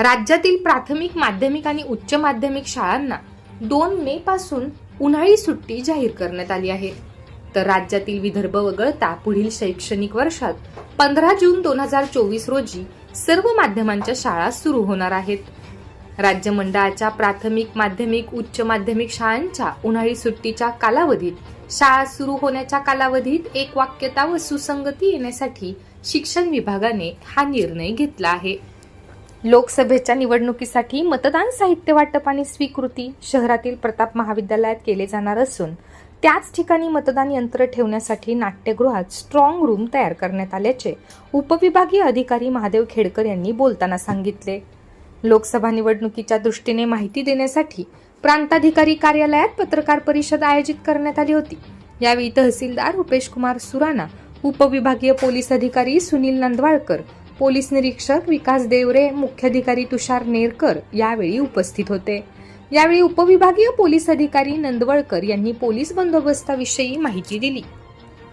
राज्यातील प्राथमिक माध्यमिक आणि उच्च माध्यमिक शाळांना दोन मे पासून उन्हाळी सुट्टी जाहीर करण्यात आली आहे. तर राज्यातील विदर्भ वगळता पुढील शैक्षणिक वर्षात पंधरा जून दोन हजार चोवीस रोजी सर्व माध्यमांच्या शाळा सुरू होणार आहेत. राज्य मंडळाच्या प्राथमिक माध्यमिक उच्च माध्यमिक शाळांच्या उन्हाळी सुट्टीच्या कालावधीत शाळा सुरू होण्याच्या कालावधीत एक वाक्यता व सुसंगती येण्यासाठी शिक्षण विभागाने हा निर्णय घेतला आहे. लोकसभेच्या निवडणुकीसाठी मतदान साहित्य वाटप आणि स्वीकृती शहरातील प्रताप महाविद्यालयात केले जाणार असून त्याच ठिकाणी मतदान यंत्र ठेवण्यासाठी नाट्यगृहात स्ट्रॉंग रूम तयार करण्यात आल्याचे उपविभागीय अधिकारी महादेव खेडकर यांनी बोलताना सांगितले. लोकसभा निवडणुकीच्या दृष्टीने माहिती देण्यासाठी प्रांताधिकारी कार्यालयात पत्रकार परिषद आयोजित करण्यात आली होती. यावेळी तहसीलदार रुपेश कुमार सुराणा उपविभागीय पोलीस अधिकारी सुनील नंदवाळकर पोलीस निरीक्षक विकास देवरे मुख्याधिकारी तुषार नेरकर यावेळी उपस्थित होते. यावेळी उपविभागीय पोलीस अधिकारी नंदवळकर यांनी पोलीस बंदोबस्ताविषयी माहिती दिली.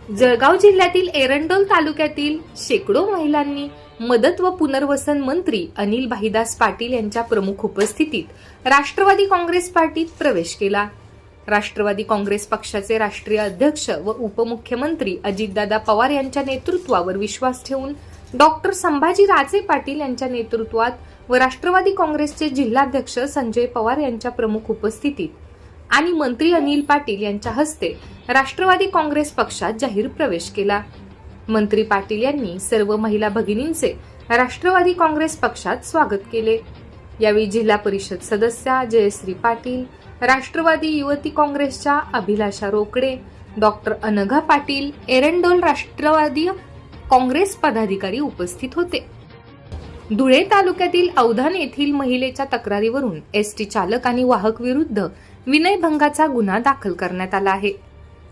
जळगाव जिल्ह्यातील एरंडोल तालुक्यातील शेकडो महिलांनी मदत व पुनर्वसन मंत्री अनिल भाईदास पाटील यांच्या प्रमुख उपस्थितीत राष्ट्रवादी काँग्रेस पार्टीत प्रवेश केला. राष्ट्रवादी काँग्रेस पक्षाचे राष्ट्रीय अध्यक्ष व उपमुख्यमंत्री अजितदादा पवार यांच्या नेतृत्वावर विश्वास ठेवून डॉक्टर संभाजी राजे पाटील यांच्या नेतृत्वात व राष्ट्रवादी काँग्रेसचे जिल्हाध्यक्ष संजय पवार यांच्या प्रमुख उपस्थितीत आणि मंत्री अनिल पाटील यांच्या हस्ते राष्ट्रवादी काँग्रेस पक्षात जाहीर प्रवेश केला. मंत्री पाटील यांनी सर्व महिला भगिनींचे राष्ट्रवादी काँग्रेस पक्षात स्वागत केले. यावेळी जिल्हा परिषद सदस्या जयश्री पाटील राष्ट्रवादी युवती काँग्रेसच्या अभिलाषा रोकडे डॉक्टर अनघा पाटील एरंडोल राष्ट्रवादी काँग्रेस पदाधिकारी उपस्थित होते. धुळे तालुक्यातील औधान येथील महिलेच्या तक्रारीवरून एस टी चालक आणि वाहक विरुद्ध विनयभंगाचा गुन्हा दाखल करण्यात आला आहे.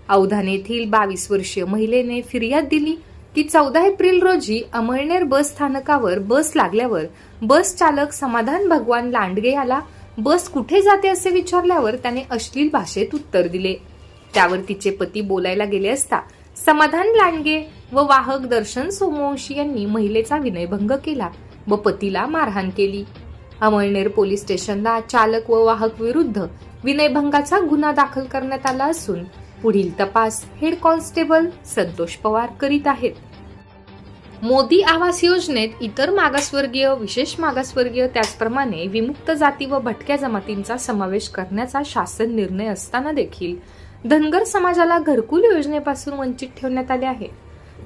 औधान येथील बावीस वर्षीय महिलेने फिर्याद दिली. की चौदा एप्रिल रोजी अमळनेर बस स्थानकावर बस लागल्यावर बस चालक समाधान भगवान लांडगे याला बस कुठे जाते असे विचारल्यावर त्याने अश्लील भाषेत उत्तर दिले. त्यावर तिचे पती बोलायला गेले असता समाधान लांडगे व वाहक दर्शन सोमवंशी यांनी महिलेचा विनयभंग केला व पतीला मारहाण केली. अमळनेर पोलीस स्टेशनला चालक व वाहक विरुद्ध विनयभंगाचा गुन्हा दाखल करण्यात आला असून पुढील तपास हेड कॉन्स्टेबल संतोष पवार करीत आहेत. मोदी आवास योजनेत इतर मागासवर्गीय विशेष मागासवर्गीय त्याचप्रमाणे विमुक्त जाती व भटक्या जमातींचा समावेश करण्याचा शासन निर्णय असताना देखील धनगर समाजाला घरकुल योजनेपासून वंचित ठेवण्यात आले आहे.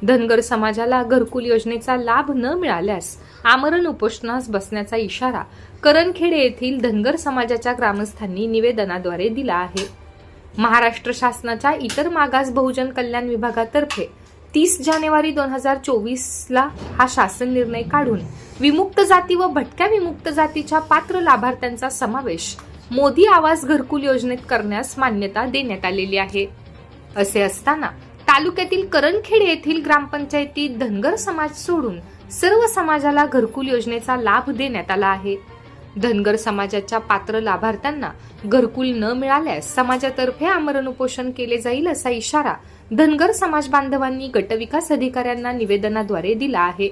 धनगर समाजाला घरकुल योजनेचा लाभ न मिळाल्यास आमरण उपोषणास बसण्याचा इशारा करणखेडे येथील धनगर समाजाच्या ग्रामस्थांनी निवेदनाद्वारे दिला आहे. महाराष्ट्र शासनाच्या इतर मागास बहुजन कल्याण विभागातर्फे तीस जानेवारी दोन हजार चोवीसला हा शासन निर्णय काढून विमुक्त जाती व भटक्या विमुक्त जातीच्या पात्र लाभार्थ्यांचा समावेश मोदी आवास घरकुल योजनेत करण्यास मान्यता देण्यात आलेली आहे. असे असताना तालुक्यातील करणखेड येथील ग्रामपंचायतीत धनगर समाज सोडून सर्व समाजाला घरकुल योजनेचा लाभ देण्यात आला आहे. धनगर समाजाच्या पात्र लाभार्थ्यांना घरकुल न मिळाल्यास समाजातर्फे आमरण उपोषण केले जाईल असा इशारा धनगर समाज बांधवांनी गटविकास अधिकाऱ्यांना निवेदनाद्वारे दिला आहे.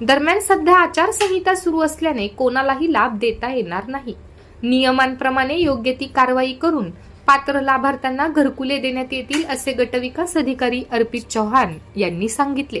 दरम्यान सध्या आचारसंहिता सुरू असल्याने कोणालाही लाभ देता येणार नाही. नियमांप्रमाणे योग्य ती कारवाई करून पात्र लाभार्थ्यांना घरकुले देण्यात येतील असे गटविकास अधिकारी अर्पित चव्हाण यांनी सांगितले.